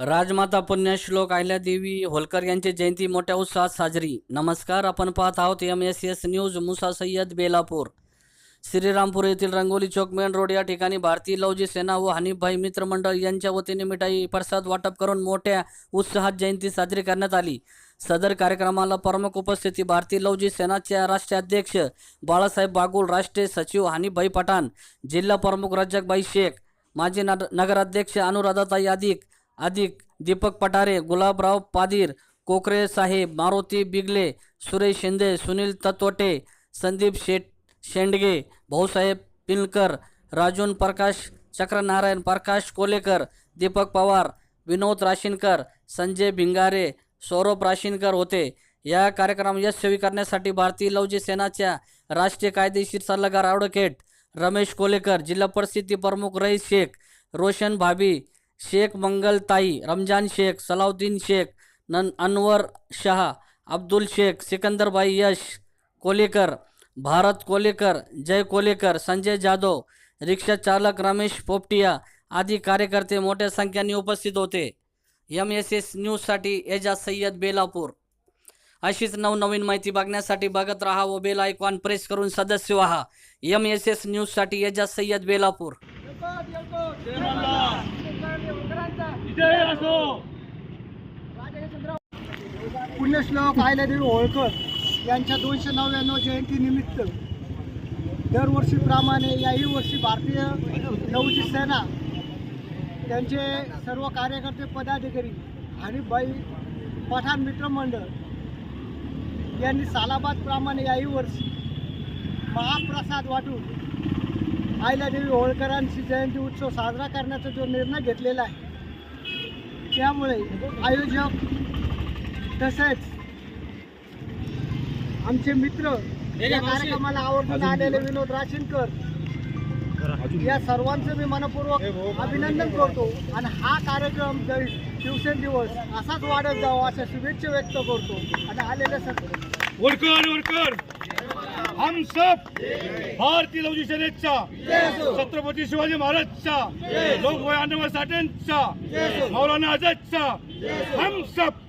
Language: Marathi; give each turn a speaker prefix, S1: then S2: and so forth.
S1: राजमाता पुण्यश्लोक अहिल्यादेवी होलकर यांची जयंती मोठ्या उत्साहात साजरी. नमस्कार आपण पाहत आहोत M S S news Musa Sayyed Belapur. Shrirampur येथील रंगोली चौक मेन रोड या ठिकाणी भारतीय लवजी सेना व हनीफभाई मित्र मंडळ यांच्या वतीने मिठाई प्रसाद वाटप करून मोठ्या उत्साहात जयंती साजरी करण्यात आली. सदर कार्यक्रमाला प्रमुख उपस्थिती भारतीय लवजी सेनाच्या राष्ट्राध्यक्ष बाळासाहेब बागुल राष्ट्रीय सचिव हनीफभाई पठाण जिल्हा प्रमुख रज्जकबाई शेख माजी नग- नगराध्यक्ष अनुराधाताई अधिक अधिक दीपक पठारे गुलाबराव पादीर कोकरे साहेब मारुती बिगले सुरेश शिंदे सुनील तत्वटे संदीप शेट शेंडगे भाऊसाहेब पिलकर राजून प्रकाश चक्रनारायण प्रकाश कोलेकर दीपक पवार विनोद राशीनकर संजय भिंगारे सौरभ राशीनकर होते. या कार्यक्रम यशस्वी करण्यासाठी भारतीय लवजी सेनाच्या राष्ट्रीय कायदेशीर सल्लागार ॲडव्होकेट रमेश कोलेकर जिल्हा परिस्थिती प्रमुख रईस शेख रोशन भाभी शेख मंगलताई रमज़ान शेख, सलाउद्दीन शेख, नन अनवर शाह, अब्दुल शेख सिकंदरबाई यश कोलेकर, भारत कोलेकर, जय कोलेकर, संजय जाधव, रिक्शा चालक रमेश पोपटिया आदी कार्यकर्ते मोठ्या संख्येने उपस्थित होते. एम एस एस न्यूजसाठी एजाज सय्यद बेलापूर. अशीच नवनवीन माहिती बघण्यासाठी बघत राहा व बेल आयकॉन प्रेस करून सदस्य व्हा. एम एस एस न्यूजसाठी एजाज सय्यद बेलापूर.
S2: पुण्यश्लोक अहिल्यादेवी होळकर यांच्या दोनशे नव्याण्णव जयंतीनिमित्त दरवर्षीप्रमाणे याही वर्षी भारतीय नौची सेना त्यांचे सर्व कार्यकर्ते पदाधिकारी आणि बाई पठाण मित्रमंडळ यांनी सालाबादप्रमाणे याही वर्षी महाप्रसाद वाटून अहिल्यादेवी होळकरांची जयंती उत्सव साजरा करण्याचा जो निर्णय घेतलेला आहे त्यामुळे आयोजक तसेच आमचे मित्र या कार्यक्रमाला आवर्जून आलेले विनोद राशीनकर. या सर्वांचं मी मनपूर्वक अभिनंदन करतो. आणि हा कार्यक्रम जर दिवसेंदिवस दिवस असाच वाढत जावा अशा शुभेच्छा व्यक्त करतो. आणि आलेल्या सर्व
S3: वरकर वरकर हम सब भारतीय लौजी सेनेचा छत्रपती शिवाजी महाराजचा लोकवय अण्णाभाऊ साठेंचा मौलाना आझादचा हम सब